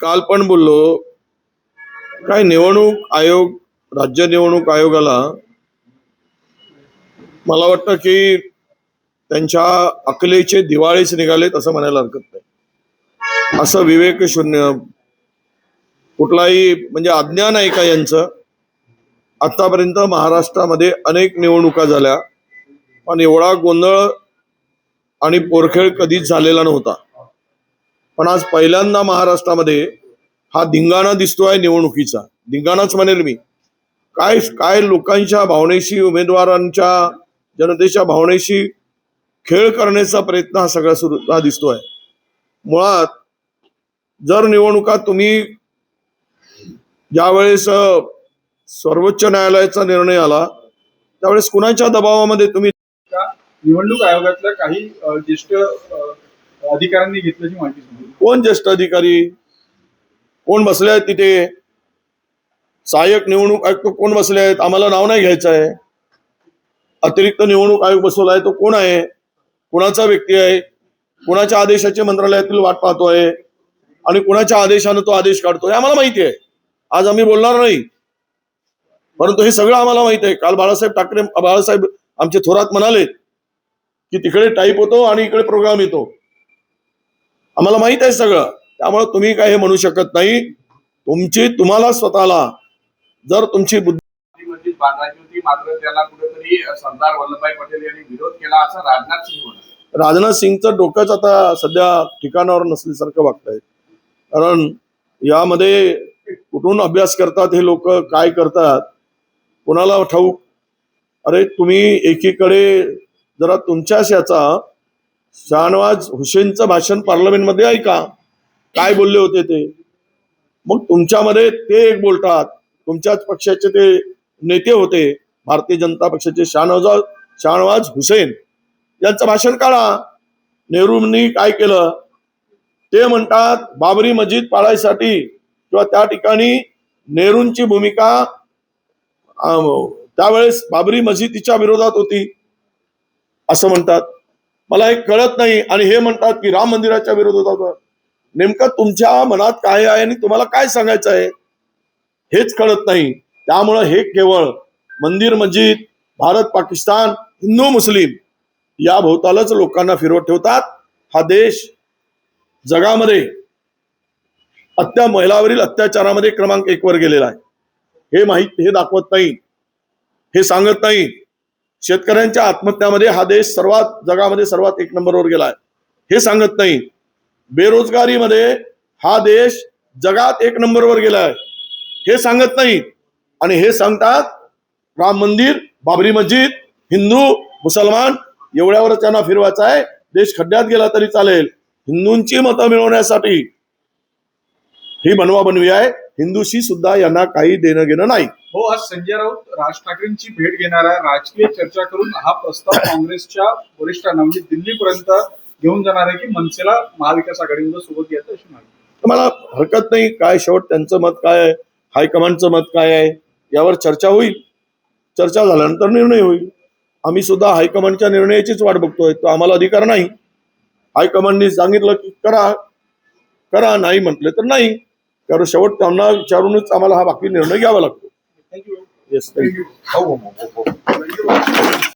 काल पण बोललो काय निवडणूक आयोग राज्य निवडणूक आयोगाला मला वाटतं की त्यांच्या अकलेचे दिवाळीच निघालेत असं म्हणायला हरकत नाही. असं विवेक शून्य कुठलाही म्हणजे अज्ञान आहे का यांचं? आतापर्यंत महाराष्ट्रामध्ये अनेक निवडणुका झाल्या पण एवढा गोंधळ आणि पोरखेळ कधीच झालेला नव्हता. पण आज पहिल्यांदा महाराष्ट्रामध्ये हा धिंगाणा दिसतोय निवडणुकीचा. धिंगाणाच म्हणेल मी. काय काय लोकांच्या भावनेशी उमेदवारांच्या जनतेच्या भावनेशी खेळ करण्याचा प्रयत्न हा सगळा सुरू हा दिसतोय. मुळात जर निवडणुका तुम्ही ज्यावेळेस सर्वोच्च न्यायालयाचा निर्णय आला त्यावेळेस कुणाच्या दबावामध्ये तुम्ही निवडणूक आयोगातल्या काही ज्येष्ठ अधिकाऱ्यांनी घेतल्याची माहिती कोण ज्येष्ठ अधिकारी? कोण बसले आहेत तिथे? सहाय्यक निवडणूक आयुक्त कोण बसले आहेत? आम्हाला नाव नाही घ्यायचं आहे. अतिरिक्त निवडणूक आयोग बसवला आहे तो कोण आहे? कुणाचा व्यक्ती आहे? कुणाच्या आदेशाचे मंत्रालयातील वाट पाहतोय आणि कुणाच्या आदेशानं तो आदेश काढतोय आम्हाला माहिती आहे. आज आम्ही बोलणार नाही. परंतु हे सगळं आम्हाला माहीत आहे. काल बाळासाहेब ठाकरे बाळासाहेब आमचे थोरात म्हणाले की तिकडे टाईप होतो आणि इकडे प्रोग्राम येतो. आम्हाला माहीत आहे सगळं. त्यामुळे तुम्ही काय हे म्हणू शकत नाही. तुमची तुम्हाला स्वतःला जर तुमची बुद्धी मस्जिद बांधायची होती मात्र त्याला कुठेतरी सरदार वल्लभभाई पटेल यांनी विरोध केला असं राजनाथ म्हणाले. राजनाथ सिंगचं डोकंच आता सध्या ठिकाणावर नसल्यासारखं वागतंय कारण यामध्ये कुठून अभ्यास करतात हे लोक काय करतात कोणाला ठाऊक? अरे तुम्ही एकीकडे जरा तुमच्याच याचा शाहनवाज हुसेनचं भाषण पार्लमेंटमध्ये ऐका काय बोलले होते ते? मग तुमच्यामध्ये ते एक बोलतात. तुमच्याच पक्षाचे ते नेते होते. भारतीय जनता पक्षाचे शाहनवाज शाहनवाज हुसेन. यांचं भाषण काढा. नेहरूंनी काय केलं? ते म्हणतात बाबरी मस्जिद पाळायसाठी किंवा त्या ठिकाणी नेहरूंची भूमिका त्यावेळेस बाबरी मस्जिदीच्या विरोधात होती. असं म्हणतात. मला हे कळत नाही. आणि हे म्हणतात की राम मंदिराच्या विरोधात होतं. नेमकं तुमच्या मनात काय आहे आणि तुम्हाला काय सांगायचं आहे? हेच कळत नाही. त्यामुळं हे केवळ मंदिर मस्जिद भारत पाकिस्तान हिंदू मुस्लिम या भोवतालच लोकांना फिरवत ठेवतात. हा देश जगामध्ये अत्या महिलावरील अत्याचारामध्ये क्रमांक एक वर गेलेला आहे. हे माहीत हे दाखवत नाही. हे सांगत नाही. शेतकऱ्यांच्या आत्महत्यामध्ये हा देश सर्वात जगामध्ये सर्वात एक नंबरवर गेलाय. हे सांगत नाही. बेरोजगारीमध्ये हा देश जगात एक नंबरवर गेलाय. हे सांगत नाही. आणि हे सांगतात राम मंदिर बाबरी मस्जिद हिंदू मुसलमान एवढ्यावर त्यांना फिरवायचा आहे. देश खड्ड्यात गेला तरी चालेल. हिंदूंची मतं मिळवण्यासाठी ही बनवा बनवी आहे. हिंदूशी सुद्धा यांना काही देणं घेणं नाही. हो आज संजय राऊत राज ठाकरेंची भेट घेणारा राजकीय चर्चा करून हा प्रस्ताव काँग्रेसच्या वरिष्ठांना म्हणजे दिल्लीपर्यंत घेऊन जाणार आहे की मनसेला महाविकास आघाडीमध्ये सोबत घ्यायचं अशी मागणी. मला हरकत नाही काय शेवट त्यांचं मत काय आहे? हायकमांडचं मत काय आहे? यावर चर्चा होईल. चर्चा झाल्यानंतर निर्णय होईल. आम्ही सुद्धा हायकमांडच्या निर्णयाचीच वाट बघतोय. तो आम्हाला अधिकार नाही. हायकमांडनी सांगितलं की करा. करा नाही म्हटले तर नाही. कारण शेवट त्यांना विचारूनच आम्हाला हा बाकी निर्णय घ्यावा लागतो. थँक्यू येस थँक्यू हो हो हो